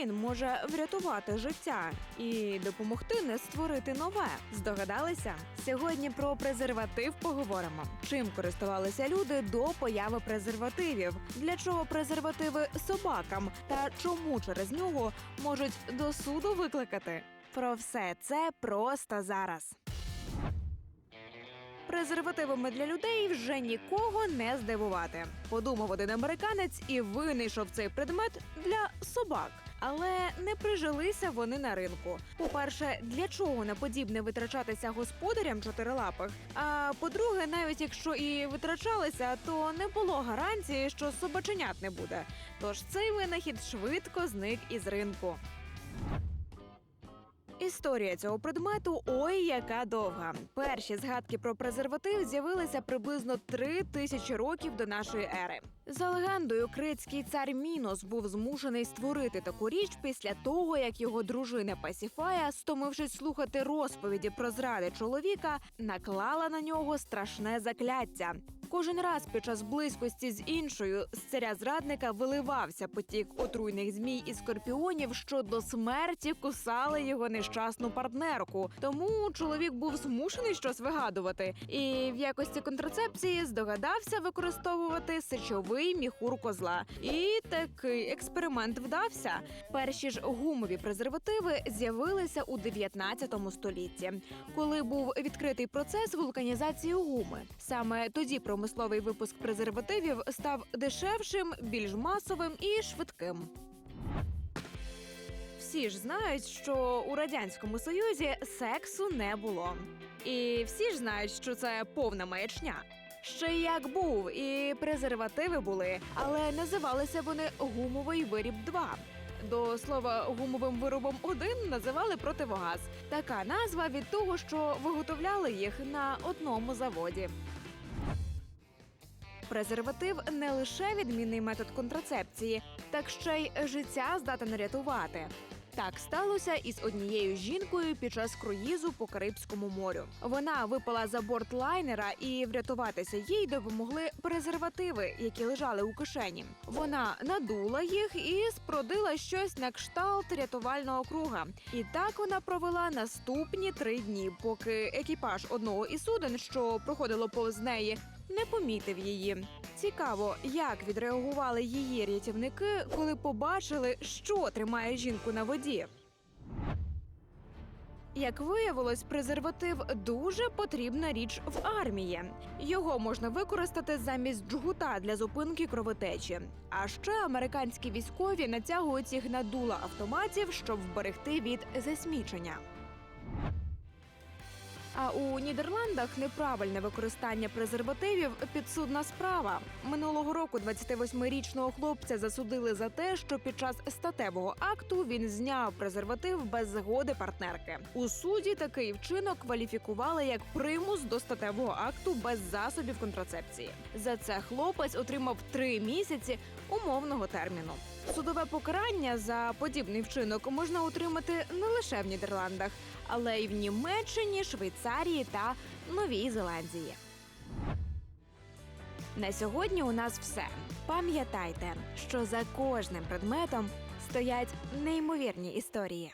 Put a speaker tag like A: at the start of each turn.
A: він може врятувати життя і допомогти не створити нове. Здогадалися? Сьогодні про презерватив поговоримо. Чим користувалися люди до появи презервативів? Для чого презервативи собакам? Та чому через нього можуть до суду викликати? Про все це просто зараз. Презервативами для людей вже нікого не здивувати. Подумав один американець і винайшов цей предмет для собак. Але не прижилися вони на ринку. По-перше, для чого на подібне витрачатися господарям чотирилапих? А по-друге, навіть якщо і витрачалися, то не було гарантії, що собаченят не буде. Тож цей винахід швидко зник із ринку. Історія цього предмету ой, яка довга. Перші згадки про презерватив з'явилися приблизно три тисячі років до нашої ери. За легендою, критський цар Мінос був змушений створити таку річ після того, як його дружина Пасіфая, стомившись слухати розповіді про зради чоловіка, наклала на нього страшне закляття. Кожен раз під час близькості з іншою з царя зрадника виливався потік отруйних змій і скорпіонів, що до смерті кусали його нещасну партнерку. Тому чоловік був змушений щось вигадувати, і в якості контрацепції здогадався використовувати сечовий міхур козла. І такий експеримент вдався. Перші ж гумові презервативи з'явилися у 19 столітті, коли був відкритий процес вулканізації гуми. Саме тоді промисловий випуск презервативів став дешевшим, більш масовим і швидким. Всі ж знають, що у радянському союзі сексу не було. І всі ж знають, що це повна маячня. Ще як був, і презервативи були, але називалися вони гумовий виріб 2 До слова, гумовим виробом 1 називали противогаз. Така назва від того, що виготовляли їх на одному заводі. Презерватив не лише відмінний метод контрацепції, так ще й життя здатен рятувати. Так сталося із однією жінкою під час круїзу по Карибському морю. Вона випала за борт лайнера, і врятуватися їй допомогли презервативи, які лежали у кишені. Вона надула їх і спродила щось на кшталт рятувального круга. І так вона провела наступні три дні, поки екіпаж одного із суден, що проходило повз неї, не помітив її. Цікаво, як відреагували її рятівники, коли побачили, що тримає жінку на воді. Як виявилось, презерватив дуже потрібна річ в армії. Його можна використати замість джгута для зупинки кровотечі. А ще американські військові натягують їх на дула автоматів, щоб вберегти від засмічення. А у Нідерландах неправильне використання презервативів підсудна справа. Минулого року 28-річного хлопця засудили за те, що під час статевого акту він зняв презерватив без згоди партнерки. У суді такий вчинок кваліфікували як примус до статевого акту без засобів контрацепції. За це хлопець отримав три місяці умовного терміну. Судове покарання за подібний вчинок можна отримати не лише в Нідерландах, але й в Німеччині, Швейцарії та Новій Зеландії. На сьогодні у нас все. Пам'ятайте, що за кожним предметом стоять неймовірні історії.